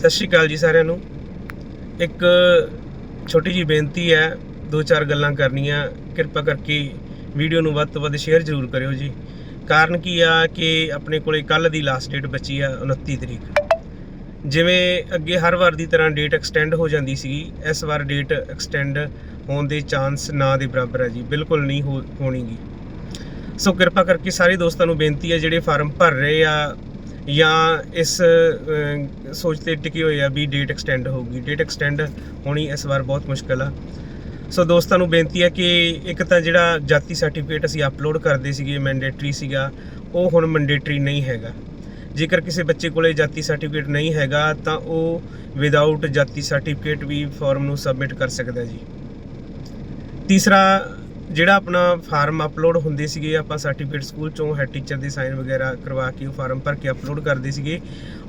ਸਤਿ ਸ਼੍ਰੀ ਅਕਾਲ ਜੀ ਸਾਰਿਆਂ ਨੂੰ। ਇੱਕ ਛੋਟੀ ਜੀ ਬੇਨਤੀ ਹੈ, ਦੋ ਚਾਰ ਗੱਲਾਂ ਕਰਨੀਆਂ। ਕਿਰਪਾ ਕਰਕੇ ਵੀਡੀਓ ਨੂੰ ਵੱਧ ਤੋਂ ਵੱਧ ਸ਼ੇਅਰ ਜ਼ਰੂਰ ਕਰਿਓ ਜੀ। ਕਾਰਨ ਕੀ ਆ ਕਿ ਆਪਣੇ ਕੋਲੇ ਕੱਲ ਦੀ ਲਾਸਟ ਡੇਟ ਬਚੀ ਆ 29 ਤਰੀਕ। ਜਿਵੇਂ ਅੱਗੇ ਹਰ ਵਾਰ ਦੀ ਤਰ੍ਹਾਂ ਡੇਟ ਐਕਸਟੈਂਡ ਹੋ ਜਾਂਦੀ ਸੀਗੀ, ਇਸ ਵਾਰ ਡੇਟ ਐਕਸਟੈਂਡ ਹੋਣ ਦੇ ਚਾਂਸ ਨਾ ਦੇ ਬਰਾਬਰ ਹੈ ਜੀ, ਬਿਲਕੁਲ ਨਹੀਂ ਹੋ, ਹੋਣੀਗੀ। ਸੋ ਕਿਰਪਾ ਕਰਕੇ ਸਾਰੇ ਦੋਸਤਾਂ ਨੂੰ ਬੇਨਤੀ ਹੈ ਜਿਹੜੇ ਫਾਰਮ ਭਰ ਰਹੇ ਆ ਜਾਂ ਇਸ ਸੋਚ ਤੇ ਟਿਕੇ ਹੋਏ ਆ ਵੀ ਡੇਟ ਐਕਸਟੈਂਡ ਹੋਊਗੀ। ਡੇਟ ਐਕਸਟੈਂਡ ਹੋਣੀ ਇਸ ਵਾਰ ਬਹੁਤ ਮੁਸ਼ਕਲ ਆ। ਸੋ ਦੋਸਤਾਂ ਨੂੰ ਬੇਨਤੀ ਹੈ ਕਿ ਇੱਕ ਤਾਂ ਜਿਹੜਾ ਜਾਤੀ ਸਰਟੀਫਿਕੇਟ ਅਸੀਂ ਅਪਲੋਡ ਕਰਦੇ ਸੀਗੇ ਮੈਂਡੇਟਰੀ ਸੀਗਾ, ਉਹ ਹੁਣ ਮੈਂਡੇਟਰੀ ਨਹੀਂ ਹੈਗਾ। ਜੇਕਰ ਕਿਸੇ ਬੱਚੇ ਕੋਲੇ ਜਾਤੀ ਸਰਟੀਫਿਕੇਟ ਨਹੀਂ ਹੈਗਾ, ਤਾਂ ਉਹ ਵਿਦਆਊਟ ਜਾਤੀ ਸਰਟੀਫਿਕੇਟ ਵੀ ਫਾਰਮ ਨੂੰ ਸਬਮਿਟ ਕਰ ਸਕਦਾ ਜੀ। ਤੀਸਰਾ ਜਿਹੜਾ ਆਪਣਾ ਫਾਰਮ ਅਪਲੋਡ ਹੁੰਦੇ ਸੀਗੇ, ਆਪਾਂ ਸਰਟੀਫਿਕੇਟ ਸਕੂਲ ਚੋਂ ਹੈਡ ਟੀਚਰ ਦੇ ਸਾਈਨ ਵਗੈਰਾ ਕਰਵਾ ਕੇ ਉਹ ਫਾਰਮ ਭਰ ਕੇ ਅਪਲੋਡ ਕਰਦੇ ਸੀਗੇ,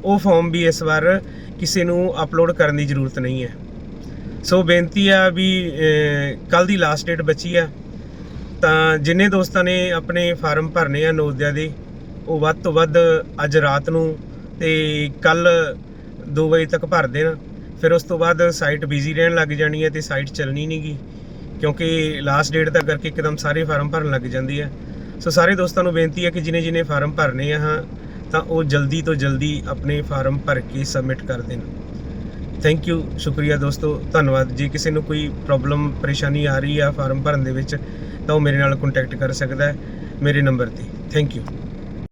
ਉਹ ਫਾਰਮ ਵੀ ਇਸ ਵਾਰ ਕਿਸੇ ਨੂੰ ਅਪਲੋਡ ਕਰਨ ਦੀ ਜ਼ਰੂਰਤ ਨਹੀਂ ਹੈ। ਸੋ ਬੇਨਤੀ ਆ ਵੀ ਕੱਲ ਦੀ ਲਾਸਟ ਡੇਟ ਬਚੀ ਆ, ਤਾਂ ਜਿੰਨੇ ਦੋਸਤਾਂ ਨੇ ਆਪਣੇ ਫਾਰਮ ਭਰਨੇ ਆ ਨੋਦਿਆ ਦੇ, ਉਹ ਵੱਧ ਤੋਂ ਵੱਧ ਅੱਜ ਰਾਤ ਨੂੰ ਤੇ ਕੱਲ 2 ਵਜੇ ਤੱਕ ਭਰ ਦੇਣ, ਫਿਰ ਉਸ ਤੋਂ ਬਾਅਦ ਸਾਈਟ ਬਿਜ਼ੀ ਰਹਿਣ ਲੱਗ ਜਾਣੀ ਹੈ ਤੇ ਸਾਈਟ ਚੱਲਣੀ ਨਹੀਂਗੀ ਕਿਉਂਕਿ ਲਾਸਟ ਡੇਟ ਦਾ ਕਰਕੇ ਇੱਕਦਮ ਸਾਰੇ ਫਾਰਮ ਭਰਨ ਲੱਗ ਜਾਂਦੀ ਹੈ। ਸੋ ਸਾਰੇ ਦੋਸਤਾਂ ਨੂੰ ਬੇਨਤੀ ਹੈ ਕਿ ਜਿਨੇ ਜਿਨੇ ਫਾਰਮ ਭਰਨੇ ਆ ਹਾਂ, ਤਾਂ ਉਹ ਜਲਦੀ ਤੋਂ ਜਲਦੀ ਆਪਣੇ ਫਾਰਮ ਭਰ ਕੇ ਸਬਮਿਟ ਕਰ ਦੇਣ। ਥੈਂਕ ਯੂ ਸ਼ੁਕਰੀਆ ਦੋਸਤੋ, ਧੰਨਵਾਦ। ਜੇ ਕਿਸੇ ਨੂੰ ਕੋਈ ਪ੍ਰੋਬਲਮ ਪਰੇਸ਼ਾਨੀ ਆ ਰਹੀ ਆ ਫਾਰਮ ਭਰਨ ਦੇ ਵਿੱਚ, ਤਾਂ ਉਹ ਮੇਰੇ ਨਾਲ ਕੰਟੈਕਟ ਕਰ ਸਕਦਾ ਹੈ, ਮੇਰੇ ਨੰਬਰ ਤੇ। Thank you